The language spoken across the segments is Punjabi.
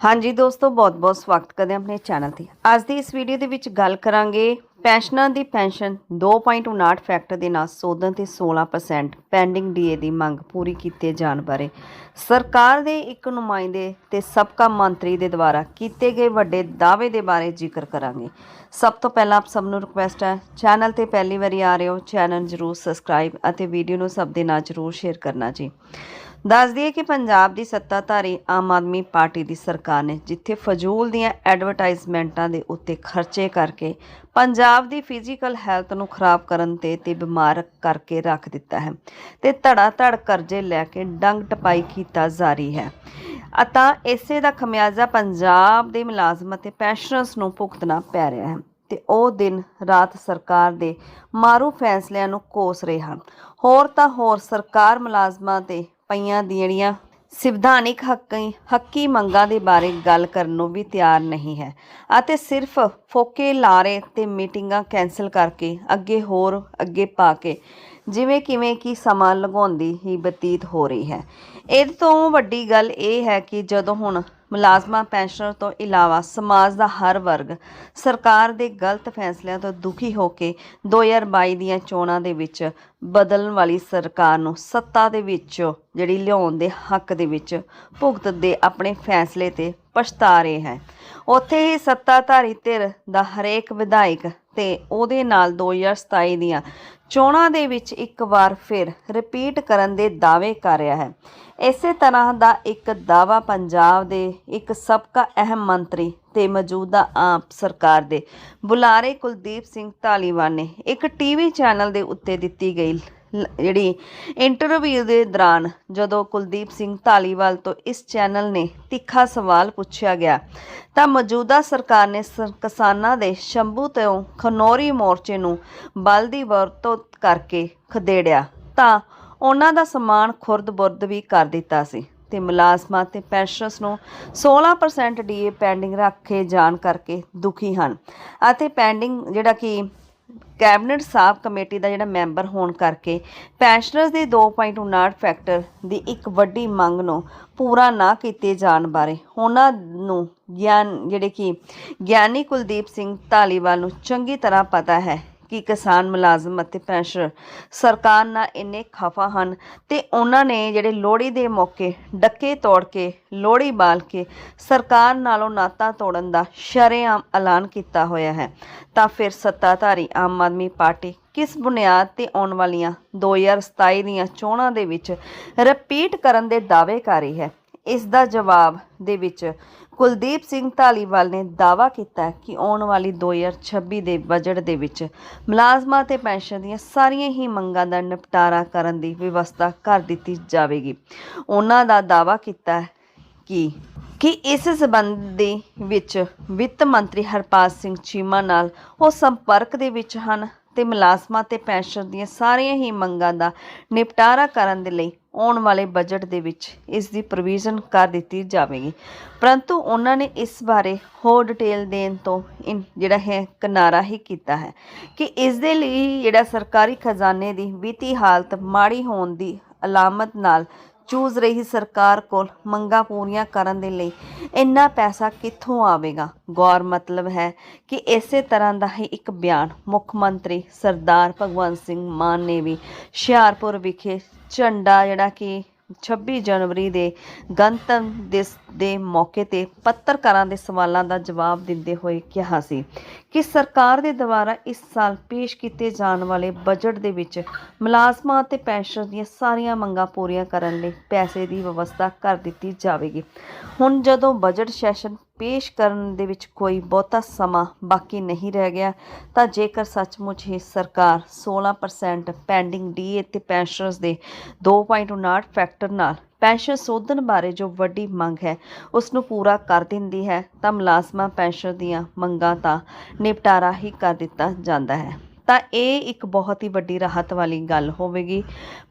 ਹਾਂਜੀ ਦੋਸਤੋ, ਬਹੁਤ-ਬਹੁਤ ਸਵਾਗਤ ਕਰਦੇ ਹਾਂ ਆਪਣੇ ਚੈਨਲ ਤੇ। ਅੱਜ ਦੀ ਇਸ ਵੀਡੀਓ ਦੇ ਵਿੱਚ ਗੱਲ ਕਰਾਂਗੇ ਪੈਨਸ਼ਨਾਂ ਦੀ ਪੈਨਸ਼ਨ 2.59 ਫੈਕਟਰ ਦੇ ਨਾਲ ਸੋਧਣ ਤੇ 16% ਪੈਂਡਿੰਗ ਡੀਏ ਦੀ ਮੰਗ ਪੂਰੀ ਕੀਤੇ ਜਾਣ ਬਾਰੇ। ਸਰਕਾਰ ਦੇ ਇੱਕ ਨੁਮਾਇੰਦੇ ਤੇ ਸਬਕਾ ਮੰਤਰੀ ਦੇ ਦੁਆਰਾ ਕੀਤੇ ਗਏ ਵੱਡੇ ਦਾਅਵੇ ਦੇ ਬਾਰੇ ਜ਼ਿਕਰ ਕਰਾਂਗੇ। ਸਭ ਤੋਂ ਪਹਿਲਾਂ ਆਪ ਸਭ ਨੂੰ ਰਿਕੁਐਸਟ ਹੈ, ਚੈਨਲ ਤੇ ਪਹਿਲੀ ਵਾਰੀ ਆ ਰਹੇ ਹੋ, ਚੈਨਲ ਜਰੂਰ ਸਬਸਕ੍ਰਾਈਬ ਅਤੇ ਵੀਡੀਓ ਨੂੰ ਸਭ ਦੇ ਨਾਲ ਜਰੂਰ ਸ਼ੇਅਰ ਕਰਨਾ ਜੀ। ਦੱਸ ਦਈਏ ਕਿ ਪੰਜਾਬ ਦੀ ਸੱਤਾਧਾਰੀ ਆਮ ਆਦਮੀ ਪਾਰਟੀ ਦੀ ਸਰਕਾਰ ਨੇ ਜਿੱਥੇ ਫਜ਼ੂਲ ਦੀਆਂ ਐਡਵਰਟਾਈਜ਼ਮੈਂਟਾਂ ਦੇ ਉੱਤੇ ਖਰਚੇ ਕਰਕੇ ਪੰਜਾਬ ਦੀ ਫਿਜ਼ੀਕਲ ਹੈਲਥ ਨੂੰ ਖਰਾਬ ਕਰਨ ਤੇ ਤੇ ਬਿਮਾਰ ਕਰਕੇ ਰੱਖ ਦਿੱਤਾ ਹੈ ਤੇ ਧੜਾ ਧੜ ਕਰਜ਼ੇ ਲੈ ਕੇ ਡੰਗ ਟਪਾਈ ਕੀਤਾ ਜਾਰੀ ਹੈ। ਅਤਾ ਇਸੇ ਦਾ ਖਮਿਆਜ਼ਾ ਪੰਜਾਬ ਦੇ ਮੁਲਾਜ਼ਮ ਅਤੇ ਪੈਨਸ਼ਨਰਸ ਨੂੰ ਭੁਗਤਣਾ ਪੈ ਰਿਹਾ ਹੈ ਤੇ ਉਹ ਦਿਨ ਰਾਤ ਸਰਕਾਰ ਦੇ ਮਾਰੂ ਫੈਸਲਿਆਂ ਨੂੰ ਕੋਸ ਰਹੇ ਹਨ। ਹੋਰ ਤਾਂ ਹੋਰ ਸਰਕਾਰ ਮੁਲਾਜ਼ਮਾਂ ਤੇ ਪਈਆਂ ਦੀਆਂ ਜਿਹੜੀਆਂ ਸੰਵਿਧਾਨਿਕ ਹੱਕੀ ਹੱਕੀ ਮੰਗਾਂ ਦੇ ਬਾਰੇ ਗੱਲ ਕਰਨ ਨੂੰ ਵੀ ਤਿਆਰ ਨਹੀਂ ਹੈ। ਅਤੇ ਸਿਰਫ ਫੋਕੇ ਲਾਰੇ ਤੇ ਮੀਟਿੰਗਾਂ ਕੈਨਸਲ ਕਰਕੇ ਅੱਗੇ ਹੋਰ ਅੱਗੇ ਪਾ ਕੇ ਜਿਵੇਂ ਕਿਵੇਂ ਕਿ ਸਮਾਂ ਲਗਾਉਂਦੀ ਹੀ ਬਤੀਤ ਹੋ ਰਹੀ ਹੈ। ਇਹ ਤੋਂ ਵੱਡੀ ਗੱਲ ਇਹ ਹੈ ਕਿ ਜਦੋਂ ਹੁਣ ਮੁਲਾਜ਼ਮਾਂ, ਪੈਨਸ਼ਨਰ ਤੋਂ ਇਲਾਵਾ ਸਮਾਜ ਦਾ ਹਰ ਵਰਗ ਸਰਕਾਰ ਦੇ ਗਲਤ ਫੈਸਲਿਆਂ ਤੋਂ ਦੁਖੀ ਹੋ ਕੇ 2022 ਦੀਆਂ ਚੋਣਾਂ ਦੇ ਵਿੱਚ ਬਦਲਣ ਵਾਲੀ ਸਰਕਾਰ ਨੂੰ ਸੱਤਾ ਦੇ ਵਿੱਚ, ਜਿਹੜੀ ਲਿਆਉਣ ਦੇ ਹੱਕ ਦੇ ਵਿੱਚ ਭੁਗਤ ਦੇ ਆਪਣੇ ਫੈਸਲੇ ਤੇ ਪਛਤਾ ਰਹੇ ਹੈ। ਉੱਥੇ ਹੀ ਸੱਤਾਧਾਰੀ ਧਿਰ ਦਾ ਹਰੇਕ ਵਿਧਾਇਕ ਤੇ ਉਹਦੇ ਨਾਲ 2027 ਦੀਆਂ ਚੋਣਾਂ ਦੇ ਵਿੱਚ ਇੱਕ ਵਾਰ ਫਿਰ ਰਿਪੀਟ ਕਰਨ ਦੇ ਦਾਅਵੇ ਕਰ ਰਿਹਾ ਹੈ। ਇਸੇ ਤਰ੍ਹਾਂ ਦਾ ਇੱਕ ਦਾਅਵਾ ਪੰਜਾਬ ਦੇ ਇੱਕ ਸਬਕਾ ਅਹਿਮ ਮੰਤਰੀ ਤੇ ਮੌਜੂਦਾ ਆਪ ਸਰਕਾਰ ਦੇ ਬੁਲਾਰੇ ਕੁਲਦੀਪ ਸਿੰਘ ਧਾਲੀਵਾਲ ਨੇ ਇੱਕ ਟੀਵੀ ਚੈਨਲ ਦੇ ਉੱਤੇ ਦਿੱਤੀ ਗਈ ਜਿਹੜੀ ਇੰਟਰਵਿਊ ਦੇ ਦੌਰਾਨ ਜਦੋਂ ਕੁਲਦੀਪ ਸਿੰਘ ਧਾਲੀਵਾਲ ਤੋਂ ਇਸ ਚੈਨਲ ਨੇ ਤਿੱਖਾ ਸਵਾਲ ਪੁੱਛਿਆ ਗਿਆ, ਤਾਂ ਮੌਜੂਦਾ ਸਰਕਾਰ ਨੇ ਸ- ਕਿਸਾਨਾਂ ਦੇ ਸ਼ੰਭੂ ਤੋਂ ਖਨੌਰੀ ਮੋਰਚੇ ਨੂੰ ਬਲ ਦੀ ਵਰਤੋਂ ਕਰਕੇ ਖਦੇੜਿਆ, ਤਾਂ ਉਹਨਾਂ ਦਾ ਸਮਾਨ ਖੁਰਦ-ਬੁਰਦ ਵੀ ਕਰ ਦਿੱਤਾ ਸੀ ਤੇ ਮੁਲਾਜ਼ਮਾਂ ਤੇ ਪੈਨਸ਼ਨਰਸ ਨੂੰ 16% ਡੀਏ ਪੈਂਡਿੰਗ ਰੱਖੇ ਜਾਣ ਕਰਕੇ ਦੁਖੀ ਹਨ ਅਤੇ ਪੈਂਡਿੰਗ ਜਿਹੜਾ ਕਿ ਕੈਬਨਿਟ ਸਾਬ ਕਮੇਟੀ ਦਾ ਜਿਹੜਾ ਮੈਂਬਰ ਹੋਣ ਕਰਕੇ ਪੈਨਸ਼ਨਰਸ ਦੇ 2.59 ਫੈਕਟਰ ਦੀ ਇੱਕ ਵੱਡੀ ਮੰਗ ਨੂੰ ਪੂਰਾ ਨਾ ਕੀਤੇ ਜਾਣ ਬਾਰੇ ਉਹਨਾਂ ਨੂੰ ਗਿਆਨ ਜਿਹੜੇ ਕਿ ਗਿਆਨੀ ਕੁਲਦੀਪ ਸਿੰਘ ਧਾਲੀਵਾਲ ਨੂੰ ਚੰਗੀ ਤਰ੍ਹਾਂ ਪਤਾ ਹੈ। ਕਿ ਕਿਸਾਨ ਮੁਲਾਜ਼ਮ ਅਤੇ ਪੈਨਸ਼ਨਰ ਸਰਕਾਰ ਨਾਲ ਇੰਨੇ ਖਫਾ ਹਨ ਤੇ ਉਹਨਾਂ ਨੇ ਜਿਹੜੇ ਲੋਹੜੀ ਦੇ ਮੌਕੇ ਡੱਕੇ ਤੋੜ ਕੇ, ਲੋਹੜੀ ਬਾਲ ਕੇ ਸਰਕਾਰ ਨਾਲੋਂ ਨਾਤਾ ਤੋੜਨ ਦਾ ਸ਼ਰੇਆਮ ਐਲਾਨ ਕੀਤਾ ਹੋਇਆ ਹੈ। ਤਾਂ ਫਿਰ ਸੱਤਾਧਾਰੀ ਆਮ ਆਦਮੀ ਪਾਰਟੀ ਕਿਸ ਬੁਨਿਆਦ ਤੇ ਆਉਣ ਵਾਲੀਆਂ 2027 ਦੀਆਂ ਚੋਣਾਂ ਦੇ ਵਿੱਚ ਰਿਪੀਟ ਕਰਨ ਦੇ ਦਾਅਵੇ ਕਰ ਰਹੀ ਹੈ? ਇਸ ਦਾ ਜਵਾਬ ਦੇ ਵਿੱਚ ਕੁਲਦੀਪ ਸਿੰਘ ਧਾਲੀਵਾਲ ਨੇ ਦਾਅਵਾ ਕੀਤਾ ਕਿ ਆਉਣ ਵਾਲੀ 2026 ਦੇ ਬਜਟ ਦੇ ਵਿੱਚ ਮੁਲਾਜ਼ਮਾਂ ਤੇ ਪੈਨਸ਼ਨ ਦੀਆਂ ਸਾਰੀਆਂ ਹੀ ਮੰਗਾਂ ਦਾ ਨਿਪਟਾਰਾ ਕਰਨ ਦੀ ਵਿਵਸਥਾ ਕਰ ਦਿੱਤੀ ਜਾਵੇਗੀ। ਉਹਨਾਂ ਦਾ ਦਾਅਵਾ ਕੀਤਾ ਕਿ ਕਿ ਇਸ ਸਬੰਧੀ ਵਿੱਚ ਵਿੱਤ ਮੰਤਰੀ ਹਰਪਾਲ ਸਿੰਘ ਚੀਮਾ ਨਾਲ ਉਹ ਸੰਪਰਕ ਦੇ ਵਿੱਚ ਹਨ। ਤੇ ਮੁਲਾਜ਼ਮਾਂ ਤੇ ਪੈਨਸ਼ਨ ਦੀਆਂ ਸਾਰੀਆਂ ਹੀ ਮੰਗਾਂ ਦਾ ਨਿਪਟਾਰਾ ਕਰਨ ਦੇ ਲਈ ਆਉਣ ਵਾਲੇ ਬਜਟ ਦੇ ਵਿੱਚ ਇਸ ਦੀ ਪ੍ਰੋਵੀਜ਼ਨ ਕਰ ਦਿੱਤੀ ਜਾਵੇਗੀ। ਪਰੰਤੂ ਉਹਨਾਂ ਨੇ ਇਸ ਬਾਰੇ ਹੋਰ ਡਿਟੇਲ ਦੇਣ ਤੋਂ ਜਿਹੜਾ ਹੈ, ਕਿਨਾਰਾ ਹੀ ਕੀਤਾ ਹੈ ਕਿ ਇਸ ਦੇ ਲਈ ਜਿਹੜਾ ਸਰਕਾਰੀ ਖਜ਼ਾਨੇ ਦੀ ਵਿੱਤੀ ਹਾਲਤ ਮਾੜੀ ਹੋਣ ਦੀ ਅਲਾਮਤ ਨਾਲ ਚੂਜ਼ ਰਹੀ ਸਰਕਾਰ ਕੋਲ ਮੰਗਾਂ ਪੂਰੀਆਂ ਕਰਨ ਦੇ ਲਈ। ਇੰਨਾ ਪੈਸਾ ਕਿੱਥੋਂ ਆਵੇਗਾ? ਗੌਰ ਮਤਲਬ ਹੈ ਕਿ ਇਸੇ ਤਰ੍ਹਾਂ ਦਾ ਹੀ ਇੱਕ ਬਿਆਨ ਮੁੱਖ ਮੰਤਰੀ ਸਰਦਾਰ ਭਗਵੰਤ ਸਿੰਘ ਮਾਨ ਨੇ ਵੀ ਹੁਸ਼ਿਆਰਪੁਰ ਵਿਖੇ ਝੰਡਾ ਜਿਹੜਾ ਕਿ 26 ਜਨਵਰੀ ਦੇ ਗਣਤੰਤਰ ਦਿਵਸ ਦੇ ਮੌਕੇ ਤੇ ਪੱਤਰਕਾਰਾਂ ਦੇ ਸਵਾਲਾਂ ਦਾ ਜਵਾਬ ਦਿੰਦੇ ਹੋਏ ਕਿਹਾ ਸੀ ਕਿ ਸਰਕਾਰ ਦੇ ਦੁਆਰਾ ਇਸ ਸਾਲ ਪੇਸ਼ ਕੀਤੇ ਜਾਣ ਵਾਲੇ ਬਜਟ ਦੇ ਵਿੱਚ ਮੁਲਾਜ਼ਮਾਂ ਅਤੇ ਪੈਨਸ਼ਨ ਦੀਆਂ ਸਾਰੀਆਂ ਮੰਗਾਂ ਪੂਰੀਆਂ ਕਰਨ ਲਈ ਪੈਸੇ ਦੀ ਵਿਵਸਥਾ ਕਰ ਦਿੱਤੀ ਜਾਵੇਗੀ। ਹੁਣ ਜਦੋਂ ਬਜਟ ਸੈਸ਼ਨ ਪੇਸ਼ ਕਰਨ ਦੇ ਵਿੱਚ ਕੋਈ ਬਹੁਤਾ ਸਮਾਂ ਬਾਕੀ ਨਹੀਂ ਰਹਿ ਗਿਆ, ਤਾਂ ਜੇਕਰ ਸੱਚਮੁੱਚ ਹੀ ਸਰਕਾਰ 16% ਪੈਂਡਿੰਗ ਡੀਏ ਤੇ ਪੈਨਸ਼ਨਰਸ ਦੇ 2.59 ਫੈਕਟਰ ਨਾਲ ਪੈਨਸ਼ਨ ਸੋਧਣ ਬਾਰੇ ਜੋ ਵੱਡੀ ਮੰਗ ਹੈ ਉਸ ਨੂੰ ਪੂਰਾ ਕਰ ਦਿੰਦੀ ਹੈ, ਤਾਂ ਮੁਲਾਜ਼ਮਾਂ, ਪੈਨਸ਼ਨ ਦੀਆਂ ਮੰਗਾਂ ਦਾ ਨਿਪਟਾਰਾ ਹੀ ਕਰ ਦਿੱਤਾ ਜਾਂਦਾ ਹੈ। ਤਾਂ ਇਹ ਇੱਕ ਬਹੁਤ ਹੀ ਵੱਡੀ ਰਾਹਤ ਵਾਲੀ ਗੱਲ ਹੋਵੇਗੀ।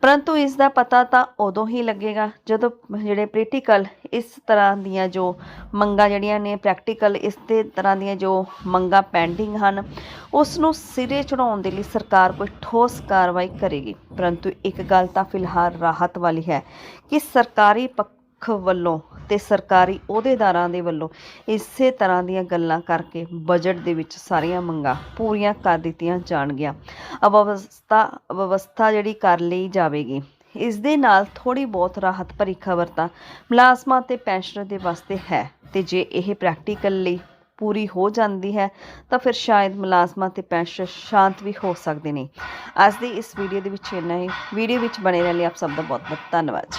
ਪਰੰਤੂ ਇਸ ਦਾ ਪਤਾ ਤਾਂ ਉਦੋਂ ਹੀ ਲੱਗੇਗਾ ਜਦੋਂ ਜਿਹੜੇ ਪ੍ਰੈਕਟੀਕਲ ਇਸ ਤਰ੍ਹਾਂ ਦੀਆਂ ਜੋ ਮੰਗਾਂ ਜਿਹੜੀਆਂ ਨੇ ਪ੍ਰੈਕਟੀਕਲ ਇਸ ਦੇ ਤਰ੍ਹਾਂ ਦੀਆਂ ਜੋ ਮੰਗਾਂ ਪੈਂਡਿੰਗ ਹਨ ਉਸ ਨੂੰ ਸਿਰੇ ਚੜਾਉਣ ਦੇ ਲਈ ਸਰਕਾਰ ਕੋਈ ਠੋਸ ਕਾਰਵਾਈ ਕਰੇਗੀ। ਪਰੰਤੂ ਇੱਕ ਗੱਲ ਤਾਂ ਫਿਲਹਾਲ ਰਾਹਤ ਵਾਲੀ ਹੈ ਕਿ ਸਰਕਾਰੀ ਪੱਖ ਵੱਲੋਂ ਤੇ ਸਰਕਾਰੀ ਅਹੁਦੇਦਾਰਾਂ ਦੇ ਵੱਲੋਂ ਇਸੇ ਤਰ੍ਹਾਂ ਦੀਆਂ ਗੱਲਾਂ ਕਰਕੇ ਬਜਟ ਦੇ ਵਿੱਚ ਸਾਰੀਆਂ ਮੰਗਾਂ ਪੂਰੀਆਂ ਕਰ ਦਿੱਤੀਆਂ ਜਾਣਗੀਆਂ। ਅਵਵਸਥਾ ਅਵਵਸਥਾ ਜਿਹੜੀ ਕਰ ਲਈ ਜਾਵੇਗੀ। ਇਸ ਦੇ ਨਾਲ ਥੋੜੀ ਬਹੁਤ ਰਾਹਤ ਭਰੀ ਖਬਰ ਤਾਂ ਮੁਲਾਜ਼ਮਾਂ ਤੇ ਪੈਨਸ਼ਨਰ ਦੇ ਵਾਸਤੇ ਹੈ ਤੇ ਜੇ ਇਹ ਪ੍ਰੈਕਟੀਕਲ ਲਈ ਪੂਰੀ ਹੋ ਜਾਂਦੀ ਹੈ ਤਾਂ ਫਿਰ ਸ਼ਾਇਦ ਮੁਲਾਜ਼ਮਾਂ ਤੇ ਪੈਨਸ਼ਨ ਸ਼ਾਂਤ ਵੀ ਹੋ ਸਕਦੇ ਨੇ। ਅੱਜ ਦੀ ਇਸ ਵੀਡੀਓ ਦੇ ਵਿੱਚ ਇੰਨਾ ਹੀ। ਵੀਡੀਓ ਵਿੱਚ ਬਣੇ ਰਹਿਣ ਲਈ ਆਪ ਸਭ ਦਾ ਬਹੁਤ ਬਹੁਤ ਧੰਨਵਾਦ